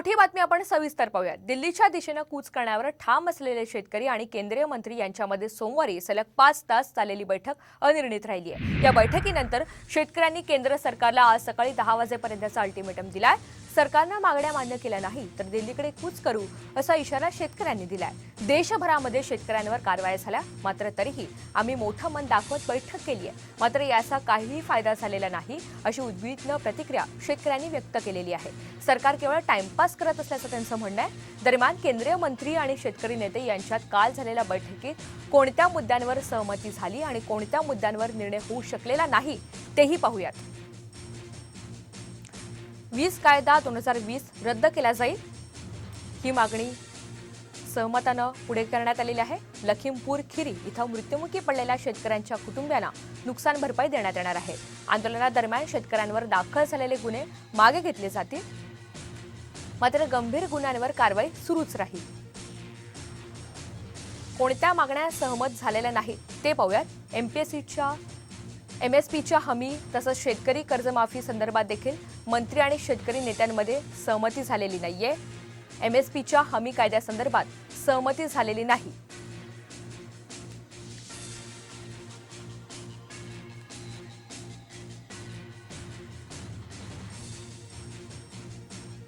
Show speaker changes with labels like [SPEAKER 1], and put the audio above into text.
[SPEAKER 1] मोठी बातमी आपण सविस्तर पाहूया दिल्लीच्या दिशेनं कूच करण्यावर ठाम असलेले शेतकरी आणि केंद्रीय मंत्री यांच्यामध्ये सोमवारी सलग पाच तास चाललेली बैठक अनिर्णित राहिली आहे या बैठकीनंतर शेतकऱ्यांनी केंद्र सरकारला आज सकाळी दहा वाजेपर्यंतचा अल्टिमेटम दिलाय. सरकारनं मागण्या मान्य केल्या नाही तर दिल्लीकडे कूच करू असा इशारा शेतकऱ्यांनी दिलाय. देशभरामध्ये शेतकऱ्यांवर कारवाया झाल्या मात्र तरीही आम्ही मोठं मन दाखवत बैठक केली आहे मात्र याचा काहीही फायदा झालेला नाही अशी उद्विग्न प्रतिक्रिया शेतकऱ्यांनी व्यक्त केलेली आहे. सरकार केवळ टाइमपास करत असल्याचं त्यांचं म्हणणं आहे. दरम्यान केंद्रीय मंत्री आणि शेतकरी नेते यांच्यात काल झालेल्या बैठकीत कोणत्या मुद्द्यांवर सहमती झाली आणि कोणत्या मुद्द्यांवर निर्णय होऊ शकलेला नाही तेही पाहूयात. वीज कायदा दोन हजार वीस रद्द केला जाईल. ही मागणी सहमतानं पुढे करण्यात आलेली आहे. लखीमपूर खिरी इथं मृत्युमुखी पडलेल्या शेतकऱ्यांच्या कुटुंबियांना नुकसान भरपाई देण्यात येणार आहे. आंदोलनादरम्यान शेतकऱ्यांवर दाखल झालेले गुन्हे मागे घेतले जातील. मात्र गंभीर गुन्ह्यांवर कारवाई सुरूच राहील. कोणत्या मागण्या सहमत झालेल्या नाहीत ते पाहूयात. एमपीएससीच्या पीच्या हमी तसंच शेतकरी कर्जमाफी संदर्भात देखील मंत्री आणि शेतकरी नेत्यांमध्ये सहमती झालेली नाहीये. पीच्या हमी कायद्यासंदर्भात सहमती झालेली नाही.